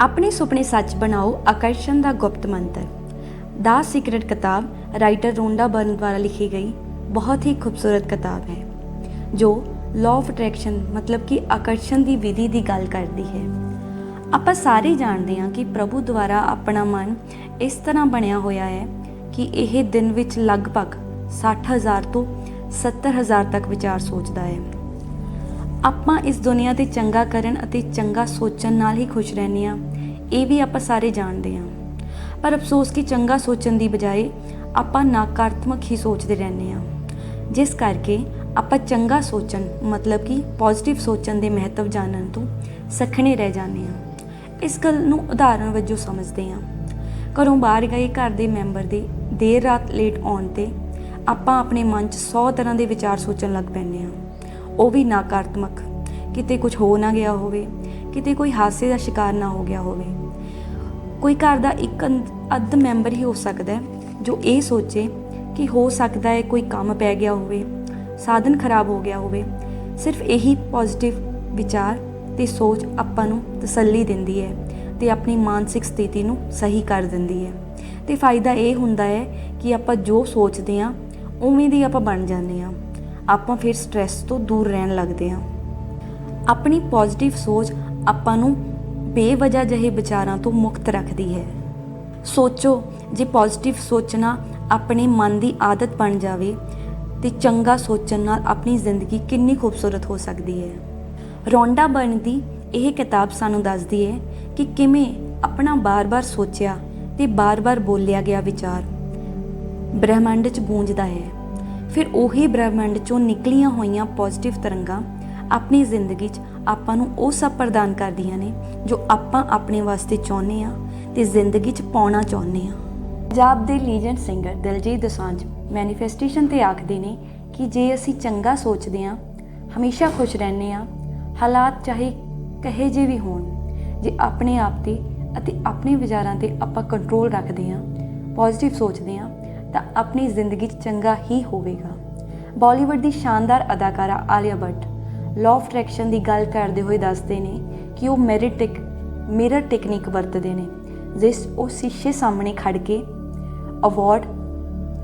ਆਪਣੇ ਸੁਪਨੇ ਸੱਚ ਬਣਾਓ, ਆਕਰਸ਼ਣ ਦਾ ਗੁਪਤ ਮੰਤਰ। ਦਾ ਸੀਕ੍ਰੇਟ ਕਿਤਾਬ ਰਾਈਟਰ ਰੋਂਡਾ ਬਰਨ ਦੁਆਰਾ ਲਿਖੀ ਗਈ ਬਹੁਤ ਹੀ ਖੂਬਸੂਰਤ ਕਿਤਾਬ ਹੈ, ਜੋ ਲਾਅ ਆਫ ਅਟਰੈਕਸ਼ਨ ਮਤਲਬ ਕਿ ਆਕਰਸ਼ਣ ਦੀ ਵਿਧੀ ਦੀ ਗੱਲ ਕਰਦੀ ਹੈ। ਆਪਾਂ ਸਾਰੇ ਜਾਣਦੇ ਹਾਂ ਕਿ ਪ੍ਰਭੂ ਦੁਆਰਾ ਆਪਣਾ ਮਨ ਇਸ ਤਰ੍ਹਾਂ ਬਣਿਆ ਹੋਇਆ ਹੈ ਕਿ ਇਹ ਦਿਨ ਵਿੱਚ ਲਗਭਗ 60000 ਤੋਂ 70000 ਤੱਕ ਵਿਚਾਰ ਸੋਚਦਾ ਹੈ। ਆਪਾਂ ਇਸ ਦੁਨੀਆ ਤੇ ਚੰਗਾ ਕਰਨ ਅਤੇ ਚੰਗਾ ਸੋਚਣ ਨਾਲ ਹੀ ਖੁਸ਼ ਰਹਿੰਦੇ ਹਾਂ। ਇਹ ਵੀ ਆਪਾਂ ਸਾਰੇ ਜਾਣਦੇ ਹਾਂ। ਪਰ ਅਫਸੋਸ ਕਿ ਚੰਗਾ ਸੋਚਣ ਦੀ ਬਜਾਏ ਆਪਾਂ ਨਕਾਰਾਤਮਕ ਹੀ ਸੋਚਦੇ ਰਹਿੰਦੇ ਹਾਂ। ਜਿਸ ਕਰਕੇ ਆਪਾਂ ਚੰਗਾ ਸੋਚਣ ਮਤਲਬ ਕਿ ਪੋਜ਼ਿਟਿਵ ਸੋਚਣ ਦੇ ਮਹੱਤਵ ਜਾਣਨ ਤੋਂ ਸਖਣੇ ਰਹਿ ਜਾਂਦੇ ਹਾਂ। ਇਸ ਗੱਲ ਨੂੰ ਉਦਾਹਰਣ ਵਜੋਂ ਸਮਝਦੇ ਹਾਂ। ਘਰੋਂ ਬਾਹਰ ਗਏ ਘਰ ਦੇ ਮੈਂਬਰ ਦੇ ਦੇਰ ਰਾਤ ਲੇਟ ਆਉਣ ਤੇ ਆਪਾਂ ਆਪਣੇ ਮਨ 'ਚ 100 ਤਰ੍ਹਾਂ ਦੇ ਵਿਚਾਰ ਸੋਚਣ ਲੱਗ ਪੈਂਦੇ ਹਾਂ। ਉਹ ਵੀ ਨਕਾਰਾਤਮਕ। ਕਿਤੇ ਕੁਝ ਹੋ ਨਾ ਗਿਆ ਹੋਵੇ, ਕਿਤੇ ਕੋਈ ਹਾਦਸੇ ਦਾ ਸ਼ਿਕਾਰ ਨਾ ਹੋ ਗਿਆ ਹੋਵੇ। ਕੋਈ ਘਰ ਦਾ ਇੱਕ ਅੱਧ ਮੈਂਬਰ ਹੀ ਹੋ ਸਕਦਾ ਹੈ, ਜੋ ਇਹ ਸੋਚੇ ਕਿ ਹੋ ਸਕਦਾ ਹੈ ਕੋਈ ਕੰਮ ਪੈ ਗਿਆ ਹੋਵੇ, ਸਾਧਨ ਖਰਾਬ ਹੋ ਗਿਆ ਹੋਵੇ। ਸਿਰਫ ਇਹੀ ਪੋਜ਼ਿਟਿਵ ਵਿਚਾਰ ਤੇ ਸੋਚ ਆਪਾਂ ਨੂੰ ਤਸੱਲੀ ਦਿੰਦੀ ਹੈ ਤੇ ਆਪਣੀ ਮਾਨਸਿਕ ਸਥਿਤੀ ਨੂੰ ਸਹੀ ਕਰ ਦਿੰਦੀ ਹੈ। ਤੇ ਫਾਇਦਾ ਇਹ ਹੁੰਦਾ ਹੈ ਕਿ ਆਪਾਂ ਜੋ ਸੋਚਦੇ ਹਾਂ, ਉਵੇਂ ਦੀ ਆਪਾਂ ਬਣ ਜਾਂਦੇ ਹਾਂ। ਆਪਾਂ ਫਿਰ ਸਟ੍ਰੈਸ ਤੋਂ ਦੂਰ ਰਹਿਣ ਲੱਗਦੇ ਹਾਂ। ਆਪਣੀ ਪੋਜ਼ਿਟਿਵ ਸੋਚ ਆਪਾਂ ਨੂੰ ਬੇਵਜਾ ਜਿਹੇ ਵਿਚਾਰਾਂ ਤੋਂ ਮੁਕਤ ਰੱਖਦੀ ਹੈ। ਸੋਚੋ, ਜੇ ਪੋਜ਼ਿਟਿਵ ਸੋਚਣਾ ਆਪਣੇ ਮਨ ਦੀ ਆਦਤ ਬਣ ਜਾਵੇ, ਤੇ ਚੰਗਾ ਸੋਚਣ ਨਾਲ ਆਪਣੀ ਜ਼ਿੰਦਗੀ ਕਿੰਨੀ ਖੂਬਸੂਰਤ ਹੋ ਸਕਦੀ ਹੈ। ਰੋਂਡਾ ਬਣਦੀ ਇਹ ਕਿਤਾਬ ਸਾਨੂੰ ਦੱਸਦੀ ਹੈ ਕਿ ਕਿਵੇਂ ਆਪਣਾ ਬਾਰ-ਬਾਰ ਸੋਚਿਆ ਤੇ ਬਾਰ-ਬਾਰ ਬੋਲਿਆ ਗਿਆ ਵਿਚਾਰ ਬ੍ਰਹਿਮੰਡ 'ਚ ਗੂੰਜਦਾ ਹੈ। ਫਿਰ ਉਹੀ ਬ੍ਰਹਿਮੰਡ 'ਚੋਂ ਨਿਕਲੀਆਂ ਹੋਈਆਂ ਪੋਜ਼ਿਟਿਵ ਤਰੰਗਾਂ ਆਪਣੀ ਜ਼ਿੰਦਗੀ 'ਚ ਆਪਾਂ ਨੂੰ ਉਹ ਸਭ ਪ੍ਰਦਾਨ ਕਰਦੀਆਂ ਨੇ ਜੋ ਆਪਾਂ ਆਪਣੇ ਵਾਸਤੇ ਚਾਹੁੰਦੇ ਆ ਤੇ ਜ਼ਿੰਦਗੀ 'ਚ ਪਾਉਣਾ ਚਾਹੁੰਦੇ ਆ ਪੰਜਾਬ ਦੇ legend singer Diljit Dosanjh manifestation ਤੇ ਆਖਦੇ ਨੇ ਕਿ ਜੇ ਅਸੀਂ ਚੰਗਾ ਸੋਚਦੇ ਆ ਹਮੇਸ਼ਾ ਖੁਸ਼ ਰਹਿੰਦੇ ਆ ਹਾਲਾਤ ਚਾਹੇ ਕਹੇ ਜੇ ਵੀ ਹੋਣ, ਜੇ ਆਪਣੇ ਆਪ ਤੇ ਅਤੇ ਆਪਣੇ ਵਿਚਾਰਾਂ ਤੇ ਆਪਾਂ ਕੰਟਰੋਲ ਰੱਖਦੇ ਆ ਪੋਜ਼ਿਟਿਵ ਸੋਚਦੇ ਆ ਤਾਂ ਆਪਣੀ ਜ਼ਿੰਦਗੀ 'ਚ ਚੰਗਾ ਹੀ ਹੋਵੇਗਾ। ਬਾਲੀਵੁੱਡ ਦੀ ਸ਼ਾਨਦਾਰ ਅਦਾਕਾਰਾ Alia Bhatt law of attraction ਦੀ ਗੱਲ ਕਰਦੇ ਹੋਏ ਦੱਸਦੇ ਨੇ ਕਿ ਉਹ ਮੈਰਿਟ ਮੈਰਿਟਿਕ ਮਿਰਰ ਟੈਕਨੀਕ ਵਰਤਦੇ ਨੇ, ਜਿਸ ਉਹ ਸ਼ੀਸ਼ੇ ਸਾਹਮਣੇ ਖੜ ਕੇ ਅਵਾਰਡ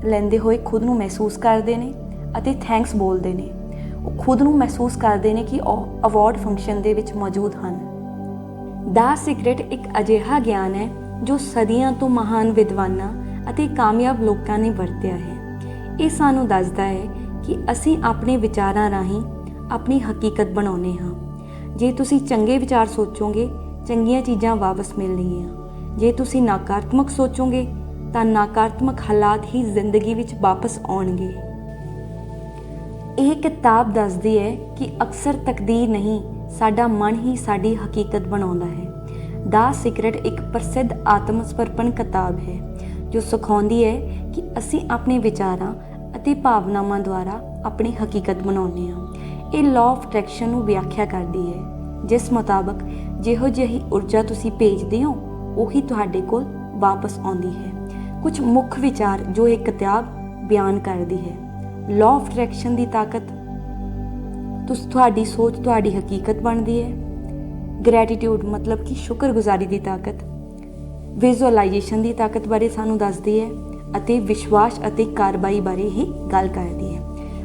ਲੈਂਦੇ ਹੋਏ ਖੁਦ ਨੂੰ ਮਹਿਸੂਸ ਕਰਦੇ ਨੇ ਅਤੇ ਥੈਂਕਸ ਬੋਲਦੇ ਨੇ। ਉਹ ਖੁਦ ਨੂੰ ਮਹਿਸੂਸ ਕਰਦੇ ਨੇ ਕਿ ਉਹ ਅਵਾਰਡ ਫੰਕਸ਼ਨ ਦੇ ਵਿੱਚ ਮੌਜੂਦ ਹਨ। ਦਾ ਸਿਗਰਟ ਇੱਕ ਅਜਿਹਾ ਗਿਆਨ ਹੈ ਜੋ ਸਦੀਆਂ ਤੋਂ ਮਹਾਨ ਵਿਦਵਾਨਾਂ ਅਤੇ ਕਾਮਯਾਬ ਲੋਕਾਂ ਨੇ ਵਰਤਿਆ ਹੈ। ਇਹ ਸਾਨੂੰ ਦੱਸਦਾ ਹੈ ਕਿ ਅਸੀਂ ਆਪਣੇ ਵਿਚਾਰਾਂ ਰਾਹੀਂ ਆਪਣੀ ਹਕੀਕਤ ਬਣਾਉਂਦੇ ਹਾਂ। ਜੇ ਤੁਸੀਂ ਚੰਗੇ ਵਿਚਾਰ ਸੋਚੋਗੇ, ਚੰਗੀਆਂ ਚੀਜ਼ਾਂ ਵਾਪਸ ਮਿਲਣਗੀਆਂ। ਜੇ ਤੁਸੀਂ ਨਕਾਰਾਤਮਕ ਸੋਚੋਗੇ, ਤਾਂ ਨਕਾਰਾਤਮਕ ਹਾਲਾਤ ਹੀ ਜ਼ਿੰਦਗੀ ਵਿੱਚ ਵਾਪਸ ਆਉਣਗੇ। ਇਹ ਕਿਤਾਬ ਦੱਸਦੀ ਹੈ ਕਿ ਅਕਸਰ ਤਕਦੀਰ ਨਹੀਂ, ਸਾਡਾ ਮਨ ਹੀ ਸਾਡੀ ਹਕੀਕਤ ਬਣਾਉਂਦਾ ਹੈ। ਦਾ ਸੀਕ੍ਰੇਟ ਇੱਕ ਪ੍ਰਸਿੱਧ ਆਤਮ ਸਮਰਪਣ ਕਿਤਾਬ ਹੈ। ਜੋ ਸਿਖਾਉਂਦੀ ਹੈ ਕਿ ਅਸੀਂ ਆਪਣੇ ਵਿਚਾਰਾਂ ਅਤੇ ਭਾਵਨਾਵਾਂ ਦੁਆਰਾ ਆਪਣੀ ਹਕੀਕਤ ਬਣਾਉਂਦੇ ਹਾਂ। ਇਹ ਲਾਅ ਆਫ ਅਟਰੈਕਸ਼ਨ ਨੂੰ ਵਿਆਖਿਆ ਕਰਦੀ ਹੈ। ਜਿਸ ਮੁਤਾਬਕ ਜਿਹੋ ਜਿਹੀ ਊਰਜਾ ਤੁਸੀਂ ਭੇਜਦੇ ਹੋ, ਉਹੀ ਤੁਹਾਡੇ ਕੋਲ ਵਾਪਸ ਆਉਂਦੀ ਹੈ। ਕੁਝ ਮੁੱਖ ਵਿਚਾਰ ਜੋ ਇਹ ਕਿਤਾਬ ਬਿਆਨ ਕਰਦੀ ਹੈ। ਲਾਅ ਆਫ ਅਟਰੈਕਸ਼ਨ ਦੀ ਤਾਕਤ ਤੁਸ, ਤੁਹਾਡੀ ਸੋਚ, ਤੁਹਾਡੀ ਹਕੀਕਤ ਬਣਦੀ ਹੈ। ਗ੍ਰੈਟੀਟਿਊਡ ਮਤਲਬ ਕਿ ਸ਼ੁਕਰਗੁਜ਼ਾਰੀ ਦੀ ਤਾਕਤ। ਵਿਜ਼ੂਅਲਾਈਜੇਸ਼ਨ ਦੀ ਤਾਕਤ ਬਾਰੇ ਸਾਨੂੰ ਦੱਸਦੀ ਹੈ ਅਤੇ ਵਿਸ਼ਵਾਸ ਅਤੇ ਕਾਰਵਾਈ ਬਾਰੇ ਹੀ ਗੱਲ ਕਰਦੀ ਹੈ।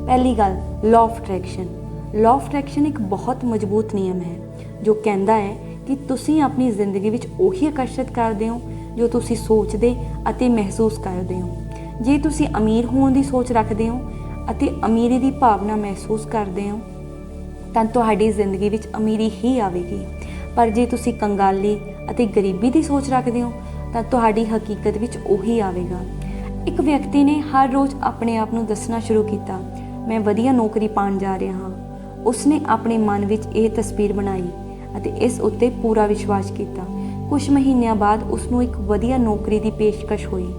ਪਹਿਲੀ ਗੱਲ law of attraction law of attraction ਇੱਕ ਬਹੁਤ ਮਜ਼ਬੂਤ ਨਿਯਮ ਹੈ, ਜੋ ਕਹਿੰਦਾ ਹੈ ਕਿ ਤੁਸੀਂ ਆਪਣੀ ਜ਼ਿੰਦਗੀ ਵਿੱਚ ਉਹੀ ਆਕਰਸ਼ਿਤ ਕਰਦੇ ਹੋ, ਜੋ ਤੁਸੀਂ ਸੋਚਦੇ ਅਤੇ ਮਹਿਸੂਸ ਕਰਦੇ ਹੋ। ਜੇ ਤੁਸੀਂ ਅਮੀਰ ਹੋਣ ਦੀ ਸੋਚ ਰੱਖਦੇ ਹੋ ਅਤੇ ਅਮੀਰੀ ਦੀ ਭਾਵਨਾ ਮਹਿਸੂਸ ਕਰਦੇ ਹੋ, ਤਾਂ ਤੁਹਾਡੀ ਜ਼ਿੰਦਗੀ ਵਿੱਚ ਅਮੀਰੀ ਹੀ ਆਵੇਗੀ। ਪਰ ਜੇ ਤੁਸੀਂ ਕੰਗਾਲੀ ਅਤੇ ਗਰੀਬੀ ਦੀ ਸੋਚ ਰੱਖਦੇ ਹੋ, ਤਾਂ ਤੁਹਾਡੀ ਹਕੀਕਤ ਵਿੱਚ ਉਹੀ ਆਵੇਗਾ। ਇੱਕ ਵਿਅਕਤੀ ਨੇ ਹਰ ਰੋਜ਼ ਆਪਣੇ ਆਪ ਨੂੰ ਦੱਸਣਾ ਸ਼ੁਰੂ ਕੀਤਾ, ਮੈਂ ਵਧੀਆ ਨੌਕਰੀ ਪਾਣ ਜਾ ਰਿਹਾ ਹਾਂ। ਉਸਨੇ ਆਪਣੇ ਮਨ ਵਿੱਚ ਇਹ ਤਸਵੀਰ ਬਣਾਈ ਅਤੇ ਇਸ ਉੱਤੇ ਪੂਰਾ ਵਿਸ਼ਵਾਸ ਕੀਤਾ। ਕੁਝ ਮਹੀਨਿਆਂ ਬਾਅਦ ਉਸ ਨੂੰ ਇੱਕ ਵਧੀਆ ਨੌਕਰੀ ਦੀ ਪੇਸ਼ਕਸ਼ ਹੋਈ।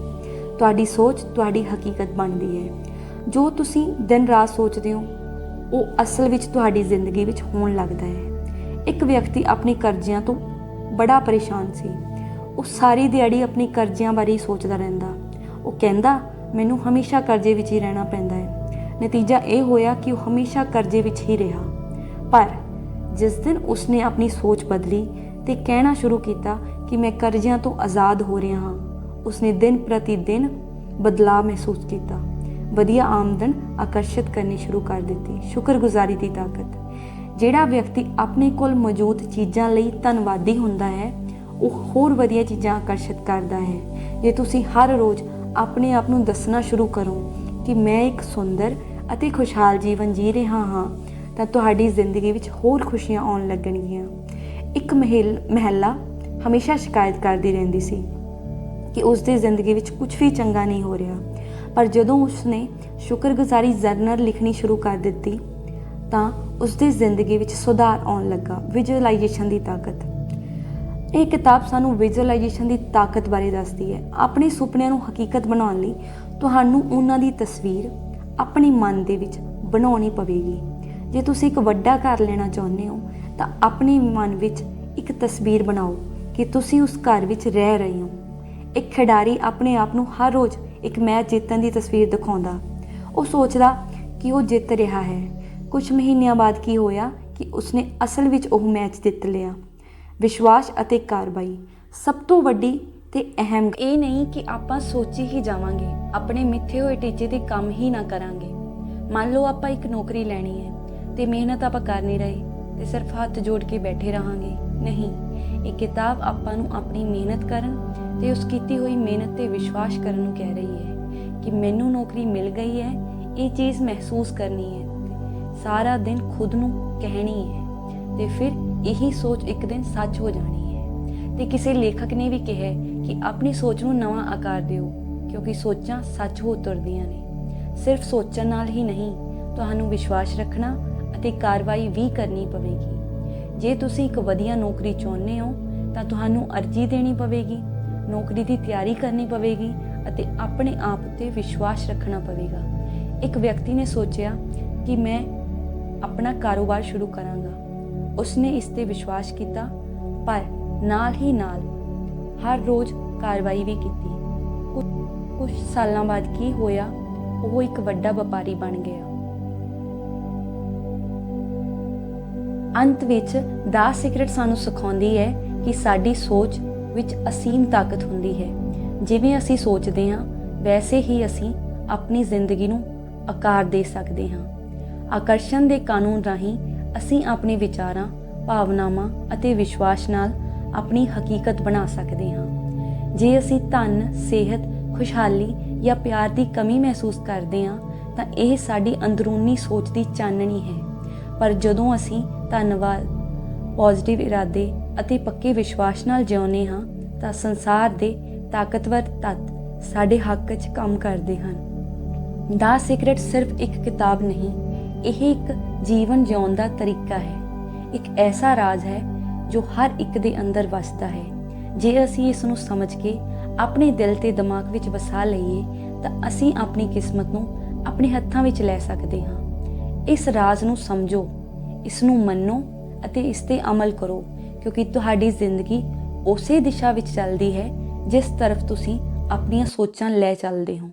ਤੁਹਾਡੀ ਸੋਚ ਤੁਹਾਡੀ ਹਕੀਕਤ ਬਣਦੀ ਹੈ। ਜੋ ਤੁਸੀਂ ਦਿਨ ਰਾਤ ਸੋਚਦੇ ਹੋ, ਉਹ ਅਸਲ ਵਿੱਚ ਤੁਹਾਡੀ ਜ਼ਿੰਦਗੀ ਵਿੱਚ ਹੋਣ ਲੱਗਦਾ ਹੈ। ਇੱਕ ਵਿਅਕਤੀ ਆਪਣੇ ਕਰਜ਼ਿਆਂ ਤੋਂ ਬੜਾ ਪਰੇਸ਼ਾਨ ਸੀ। ਉਹ ਸਾਰੀ ਦਿਹਾੜੀ ਆਪਣੇ ਕਰਜ਼ਿਆਂ ਬਾਰੇ ਹੀ ਸੋਚਦਾ ਰਹਿੰਦਾ। ਉਹ ਕਹਿੰਦਾ, ਮੈਨੂੰ ਹਮੇਸ਼ਾ ਕਰਜ਼ੇ ਵਿੱਚ ਹੀ ਰਹਿਣਾ ਪੈਂਦਾ ਹੈ। ਨਤੀਜਾ ਇਹ ਹੋਇਆ ਕਿ ਉਹ ਹਮੇਸ਼ਾ ਕਰਜ਼ੇ ਵਿੱਚ ਹੀ ਰਿਹਾ। ਪਰ ਜਿਸ ਦਿਨ ਉਸਨੇ ਆਪਣੀ ਸੋਚ ਬਦਲੀ ਤੇ ਕਹਿਣਾ ਸ਼ੁਰੂ ਕੀਤਾ ਕਿ ਕਿ ਮੈਂ ਕਰਜ਼ਿਆਂ ਤੋਂ ਆਜ਼ਾਦ ਹੋ ਰਿਹਾ ਹਾਂ, ਉਸਨੇ ਦਿਨ ਪ੍ਰਤੀ ਦਿਨ ਬਦਲਾਅ ਮਹਿਸੂਸ ਕੀਤਾ। ਵਧੀਆ ਆਮਦਨ ਆਕਰਸ਼ਿਤ ਕਰਨੀ ਸ਼ੁਰੂ ਕਰ ਦਿੱਤੀ। ਸ਼ੁਕਰਗੁਜ਼ਾਰੀ ਦੀ ਤਾਕਤ। ਜਿਹੜਾ ਵਿਅਕਤੀ ਆਪਣੇ ਕੋਲ ਮੌਜੂਦ ਚੀਜ਼ਾਂ ਲਈ ਧੰਨਵਾਦੀ ਹੁੰਦਾ ਹੈ, ਉਹ ਹੋਰ ਵਧੀਆ ਚੀਜ਼ਾਂ ਆਕਰਸ਼ਿਤ ਕਰਦਾ ਹੈ। ਜੇ ਤੁਸੀਂ ਹਰ ਰੋਜ਼ ਆਪਣੇ ਆਪ ਨੂੰ ਦੱਸਣਾ ਸ਼ੁਰੂ ਕਰੋ ਕਿ ਮੈਂ ਇੱਕ ਸੁੰਦਰ ਅਤੇ ਖੁਸ਼ਹਾਲ ਜੀਵਨ ਜੀ ਰਿਹਾ ਹਾਂ, ਤਾਂ ਤੁਹਾਡੀ ਜ਼ਿੰਦਗੀ ਵਿੱਚ ਹੋਰ ਖੁਸ਼ੀਆਂ ਆਉਣ ਲੱਗਣਗੀਆਂ। ਇੱਕ ਮਹਿਲ, ਮਹਿਲਾ ਹਮੇਸ਼ਾ ਸ਼ਿਕਾਇਤ ਕਰਦੀ ਰਹਿੰਦੀ ਸੀ ਕਿ ਉਸ ਦੀ ਜ਼ਿੰਦਗੀ ਵਿੱਚ ਕੁਝ ਵੀ ਚੰਗਾ ਨਹੀਂ ਹੋ ਰਿਹਾ। ਪਰ ਜਦੋਂ ਉਸਨੇ ਸ਼ੁਕਰਗੁਜ਼ਾਰੀ ਜਰਨਲ ਲਿਖਣੀ ਸ਼ੁਰੂ ਕਰ ਦਿੱਤੀ ਤਾਂ ਉਸ ਦੀ ਜ਼ਿੰਦਗੀ ਵਿੱਚ ਸੁਧਾਰ ਆਉਣ ਲੱਗਾ ਵਿਜ਼ੂਅਲਾਈਜੇਸ਼ਨ ਦੀ ਤਾਕਤ। ਇਹ ਕਿਤਾਬ ਸਾਨੂੰ ਵਿਜ਼ੂਅਲਾਈਜੇਸ਼ਨ ਦੀ ਤਾਕਤ ਬਾਰੇ ਦੱਸਦੀ ਹੈ। ਆਪਣੇ ਸੁਪਨਿਆਂ ਨੂੰ ਹਕੀਕਤ ਬਣਾਉਣ ਲਈ ਤੁਹਾਨੂੰ ਉਹਨਾਂ ਦੀ ਤਸਵੀਰ ਆਪਣੇ ਮਨ ਦੇ ਵਿੱਚ ਬਣਾਉਣੀ ਪਵੇਗੀ। ਜੇ ਤੁਸੀਂ ਇੱਕ ਵੱਡਾ ਘਰ ਲੈਣਾ ਚਾਹੁੰਦੇ ਹੋ, ਤਾਂ ਆਪਣੇ ਮਨ ਵਿੱਚ ਇੱਕ ਤਸਵੀਰ ਬਣਾਓ ਕਿ ਤੁਸੀਂ ਉਸ ਘਰ ਵਿੱਚ ਰਹਿ ਰਹੇ ਹੋ। ਇੱਕ ਖਿਡਾਰੀ ਆਪਣੇ ਆਪ ਨੂੰ ਹਰ ਰੋਜ਼ ਇੱਕ ਮੈਚ ਜਿੱਤਣ ਦੀ ਤਸਵੀਰ ਦਿਖਾਉਂਦਾ। ਉਹ ਸੋਚਦਾ ਕਿ ਉਹ ਜਿੱਤ ਰਿਹਾ ਹੈ। ਕੁਝ ਮਹੀਨਿਆਂ ਬਾਅਦ ਕੀ ਹੋਇਆ ਕਿ ਉਸਨੇ ਅਸਲ ਵਿੱਚ ਉਹ ਮੈਚ ਜਿੱਤ ਲਿਆ। ਵਿਸ਼ਵਾਸ ਅਤੇ ਕਾਰਵਾਈ ਸਭ ਤੋਂ ਵੱਡੀ ਤੇ ਅਹਿਮ ਇਹ ਨਹੀਂ ਕਿ ਆਪਾਂ ਸੋਚੀ ਹੀ ਜਾਵਾਂਗੇ, ਆਪਣੇ ਮਿੱਥੇ ਹੋਏ ਟੀਚੇ ਤੇ ਕੰਮ ਹੀ ਨਾ ਕਰਾਂਗੇ। ਮੰਨ ਲਓ ਆਪਾਂ ਇੱਕ ਨੌਕਰੀ ਲੈਣੀ ਹੈ ਤੇ ਮਿਹਨਤ ਆਪਾਂ ਕਰ ਨਹੀਂ ਰਹੇ ਤੇ ਸਿਰਫ ਹੱਥ ਜੋੜ ਕੇ ਬੈਠੇ ਰਹਾਂਗੇ। ਨਹੀਂ, ਇਹ ਕਿਤਾਬ ਆਪਾਂ ਨੂੰ ਆਪਣੀ ਮਿਹਨਤ ਕਰਨ ਤੇ ਉਸ ਕੀਤੀ ਹੋਈ ਮਿਹਨਤ ਤੇ ਵਿਸ਼ਵਾਸ ਕਰਨ ਨੂੰ ਕਹਿ ਰਹੀ ਹੈ ਕਿ ਮੈਨੂੰ ਨੌਕਰੀ ਮਿਲ ਗਈ ਹੈ, ਇਹ ਚੀਜ਼ ਮਹਿਸੂਸ ਕਰਨੀ ਹੈ। ਸਾਰਾ ਦਿਨ ਖੁਦ ਨੂੰ ਕਹਿਣੀ ਹੈ ਤੇ ਫਿਰ ਇਹੀ ਸੋਚ ਇੱਕ ਦਿਨ ਸੱਚ ਹੋ ਜਾਣੀ ਹੈ। ਤੇ ਕਿਸੇ ਲੇਖਕ ਨੇ ਵੀ ਕਿਹਾ ਕਿ ਆਪਣੀ ਸੋਚ ਨੂੰ ਨਵਾਂ ਆਕਾਰ ਦਿਓ, ਕਿਉਂਕਿ ਸੋਚਾਂ ਸੱਚ ਹੋ ਉਤਰਦੀਆਂ ਨੇ। ਸਿਰਫ ਸੋਚਣ ਨਾਲ ਹੀ ਨਹੀਂ, ਤੁਹਾਨੂੰ ਵਿਸ਼ਵਾਸ ਰੱਖਣਾ ਅਤੇ ਕਾਰਵਾਈ ਵੀ ਕਰਨੀ ਪਵੇਗੀ। ਜੇ ਤੁਸੀਂ ਇੱਕ ਵਧੀਆ ਨੌਕਰੀ ਚਾਹੁੰਦੇ ਹੋ, ਤਾਂ ਤੁਹਾਨੂੰ ਅਰਜ਼ੀ ਦੇਣੀ ਪਵੇਗੀ, ਨੌਕਰੀ ਦੀ ਤਿਆਰੀ ਕਰਨੀ ਪਵੇਗੀ ਅਤੇ ਆਪਣੇ ਆਪ ਉੱਤੇ ਵਿਸ਼ਵਾਸ ਰੱਖਣਾ ਪਵੇਗਾ। ਇੱਕ ਵਿਅਕਤੀ ਨੇ ਸੋਚਿਆ ਕਿ ਮੈਂ ਆਪਣਾ ਕਾਰੋਬਾਰ ਸ਼ੁਰੂ ਕਰਾਂਗਾ। ਉਸਨੇ ਇਸ ਤੇ ਵਿਸ਼ਵਾਸ ਕੀਤਾ, ਪਰ ਨਾਲ ਹੀ ਨਾਲ ਹਰ ਰੋਜ਼ ਕਾਰਵਾਈ ਵੀ ਕੀਤੀ। ਕੁਝ ਸਾਲਾਂ ਬਾਅਦ ਕੀ ਹੋਇਆ, ਉਹ ਇੱਕ ਵੱਡਾ ਵਪਾਰੀ ਬਣ ਗਿਆ। ਅੰਤ ਵਿੱਚ ਦਾ ਸੀਕ੍ਰੇਟ ਸਾਨੂੰ ਸਿਖਾਉਂਦੀ ਹੈ ਕਿ ਸਾਡੀ ਸੋਚ ਵਿੱਚ ਅਸੀਮ ਤਾਕਤ ਹੁੰਦੀ ਹੈ। ਜਿਵੇਂ ਅਸੀਂ ਸੋਚਦੇ ਹਾਂ, ਵੈਸੇ ਹੀ ਅਸੀਂ ਆਪਣੀ ਜ਼ਿੰਦਗੀ ਨੂੰ ਆਕਾਰ ਦੇ ਸਕਦੇ ਹਾਂ। ਆਕਰਸ਼ਣ ਦੇ ਕਾਨੂੰਨ ਰਾਹੀਂ ਅਸੀਂ ਆਪਣੇ ਵਿਚਾਰਾਂ, ਭਾਵਨਾਵਾਂ ਅਤੇ ਵਿਸ਼ਵਾਸ ਨਾਲ ਆਪਣੀ ਹਕੀਕਤ ਬਣਾ ਸਕਦੇ ਹਾਂ। ਜੇ ਅਸੀਂ ਧਨ, ਸਿਹਤ, ਖੁਸ਼ਹਾਲੀ ਜਾਂ ਪਿਆਰ ਦੀ ਕਮੀ ਮਹਿਸੂਸ ਕਰਦੇ ਹਾਂ, ਤਾਂ ਇਹ ਸਾਡੀ ਅੰਦਰੂਨੀ ਸੋਚ ਦੀ ਚਾਨਣੀ ਹੈ। ਪਰ ਜਦੋਂ ਅਸੀਂ ਧੰਨਵਾਦ, ਪੋਜ਼ਿਟਿਵ ਇਰਾਦੇ ਅਤੇ ਪੱਕੇ ਵਿਸ਼ਵਾਸ ਨਾਲ ਜਿਉਂਦੇ ਹਾਂ, ਤਾਂ ਸੰਸਾਰ ਦੇ ਤਾਕਤਵਰ ਤੱਤ ਸਾਡੇ ਹੱਕ 'ਚ ਕੰਮ ਕਰਦੇ ਹਨ। ਦਾ ਸੀਕ੍ਰੇਟ ਸਿਰਫ ਇੱਕ ਕਿਤਾਬ ਨਹੀਂ ਇਹ ਇੱਕ ਜੀਵਨ ਜਿਉਣ ਦਾ ਤਰੀਕਾ ਹੈ। ਇੱਕ ਐਸਾ ਰਾਜ ਹੈ ਜੋ ਹਰ ਇੱਕ ਦੇ ਅੰਦਰ ਵਸਦਾ ਹੈ। ਜੇ ਅਸੀਂ ਇਸ ਨੂੰ ਸਮਝ ਕੇ ਆਪਣੇ ਦਿਲ ਤੇ ਦਿਮਾਗ ਵਿੱਚ ਵਸਾ ਲਈਏ, ਤਾਂ ਅਸੀਂ ਆਪਣੀ ਕਿਸਮਤ ਨੂੰ ਆਪਣੇ ਹੱਥਾਂ ਵਿੱਚ ਲੈ ਸਕਦੇ ਹਾਂ। ਇਸ ਰਾਜ ਨੂੰ ਸਮਝੋ, ਇਸ ਨੂੰ ਮੰਨੋ ਅਤੇ ਇਸ ਤੇ ਅਮਲ ਕਰੋ, ਕਿਉਂਕਿ ਤੁਹਾਡੀ ਜ਼ਿੰਦਗੀ ਉਸੇ ਦਿਸ਼ਾ ਵਿੱਚ ਚੱਲਦੀ ਹੈ, ਜਿਸ ਤਰਫ ਤੁਸੀਂ ਆਪਣੀਆਂ ਸੋਚਾਂ ਲੈ ਚੱਲਦੇ ਹੋ।